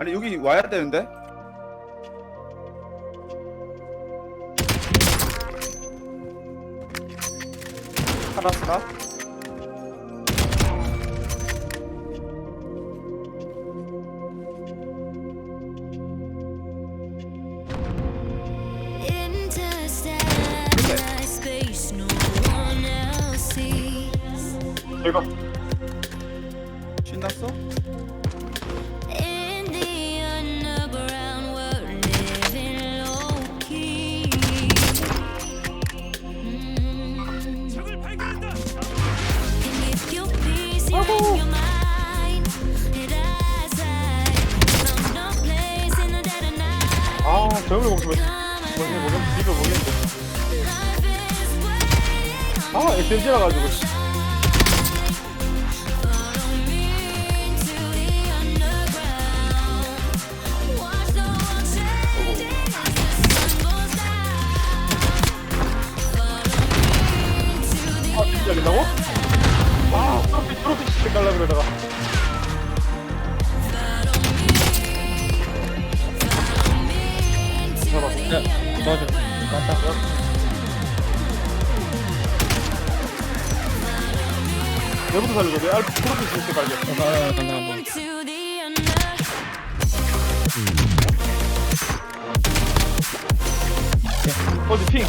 아니 여기 와야 되는데? sees. 저희가 신났어? 저형을 Come 뭐지 alive. 뭐지 비벼 보겠는데 아 SMG라 가지고 야, 도와줘. 깜짝. 내부터 살려줘 내 알프 트로피 시깔게 아, 감사합니다. into the under. 어디 핑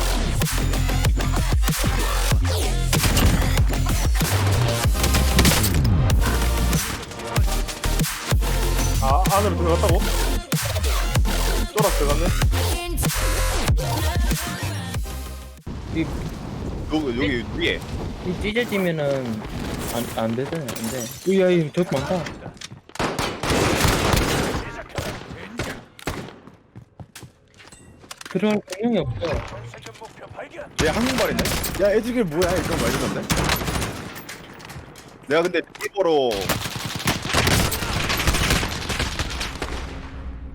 아, 안으로 들어갔다고? 쫄았 들어갔네? 이, 여기 여기 위에 이 찢어지면은 안, 안 되잖아, 안 돼. 으야, 이 저기 많다. 들어갈 공룡이 없어. 얘 한국말이네? 야 애지길 뭐야 이건 말이던데 내가 근데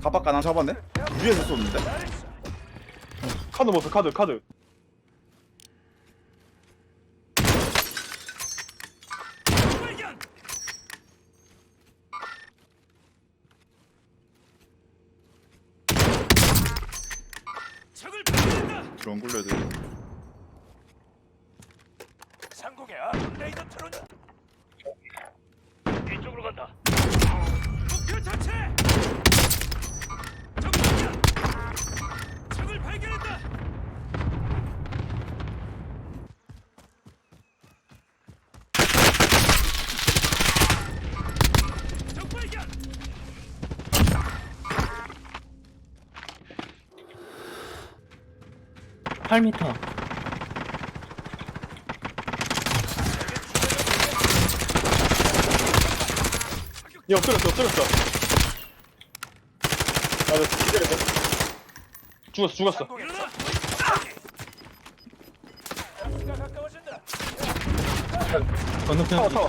가빡 하나 잡았네? 위에서 쏘는데? 카드 모스 카드 카드 드론 굴려도 상공의 아군 레이더 트론다. 이쪽으로 간다. 목표 자체. 적이야. 적을 발견했다. 적 발견. 8m. 야 엎드렸어 엎드렸어 아 나 기다려봐 죽었어 죽었어. 건너편. 타워.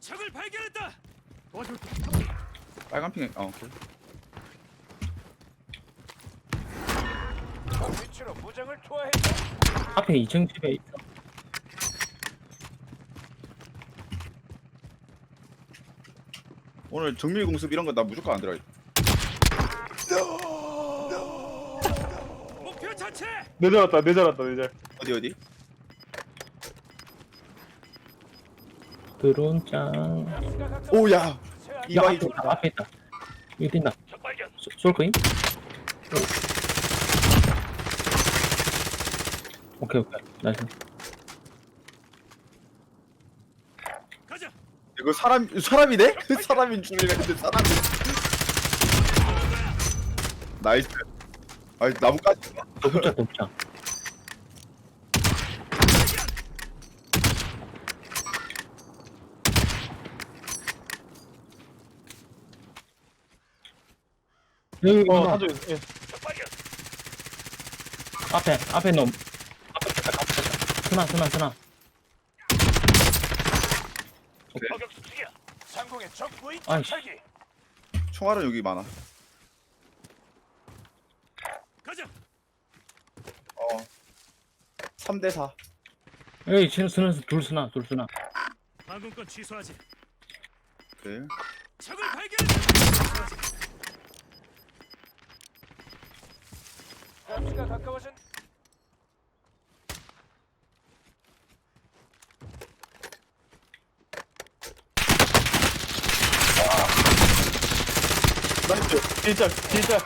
적을 발견했다. 도와줄게. 빨간 핑 어, 오케이 위치로 무장을 투하했다. 앞에 2층 집에 있어. 오늘 정밀 공습 이런 거 나 무조건 안 들어가 목표 자체. 내려왔다 내려왔다 내려 어디 어디? 드론 짱. 가스가 가까워. 오야 야, 이바이 앞에 있다, 앞에 있다. 여기 뛴다. 적 발견. 쏠- 쏠 거임? 오케이, 오케이. 나이스. 가자. 이거 사람 사람이네? 사람인 줄이네 근데 사람이 나이스 아니 나뭇가지 도착, 도착. 여기 어 있구나. 한쪽 예. 앞에, 앞에 놈. 스나, 스나, 스나. 저격 수중이야. 상공의 적 무인 아이씨. 총알은 여기 많아 가자. 어 3대 4 여기 지금 스나, 둘 스나, 둘 스나. 방금건 취소하지. 오케이. 적을. 가스가 가까워진. 진짜 진짜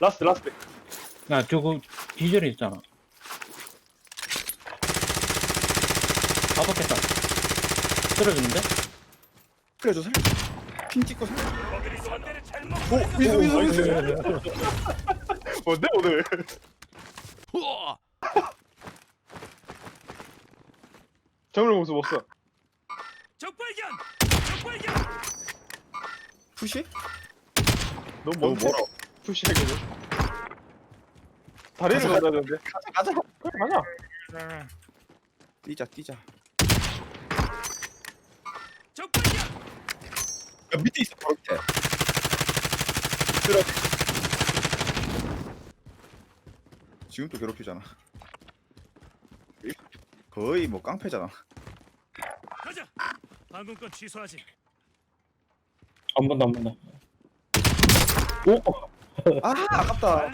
라스트 라스트 야 저거 기절이 있잖아 아팠겠다 쓰러졌는데? 살려줘 살려줘. 핑 찍고 살려줘. 거기를 선대를 잘못. 오 미수 미수 미수. 뭔데 오늘 정글 공수 못써 적 발견. 적 발견. 푸시? 너무 너 먼데 뭐라? 푸시하기는 다리를 가자, 되는데 가자 가자. 그래 가자 뛰자 뛰자. 야 적. 밑에 있어 바로 밑에. 쓰러. 지금도 괴롭히잖아. 거의 뭐 깡패잖아. 가자. 방금 건 취소하지. 한번더한번 더. 오! 아 아깝다.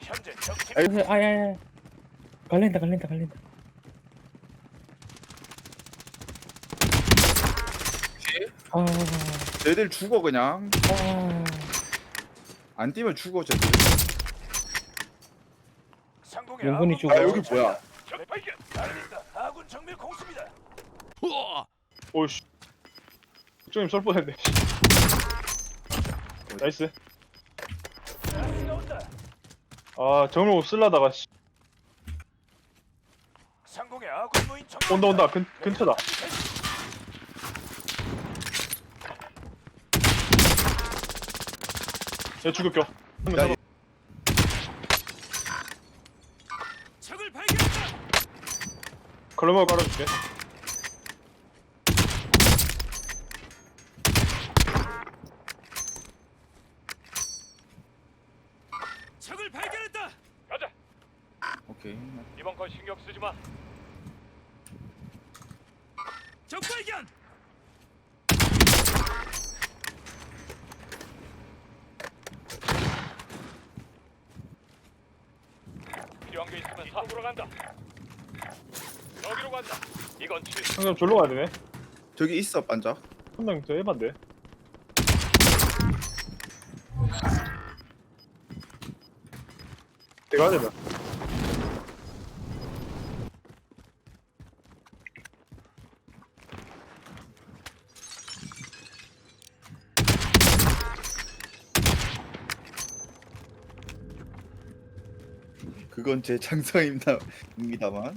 현재 적팀 아야야. 갈린다, 갈린다, 갈린다. 아, 쟤들 죽어 그냥. 아. 안 뛰면 죽어 쟤들. 상공의 용군이 아군 죽어. 아 여기 뭐야? 적 발견. 달린다. 아군 정밀 공습이다. 오이씨 쪽님 쏠 뻔했네 나이스. 아 정글 공수 쓸라다가 씨. 상공의 아군 무인 적. 온다 온다 근, 근처다 얘 죽을겨 얘- 적을 발견했다. 걸러먹어 깔아줄게 적을 발견했다. 가자. 오케이. 이번 건 신경 쓰지 마. 적 발견. 필요한 게 있으면 이쪽으로 간다. 여기로 간다. 이건 취소. 방금 졸로 가야 되네 저기 있어 반짝. 한명 저 해반데 내가 해야 그건 제 장사입니다. 입니다만.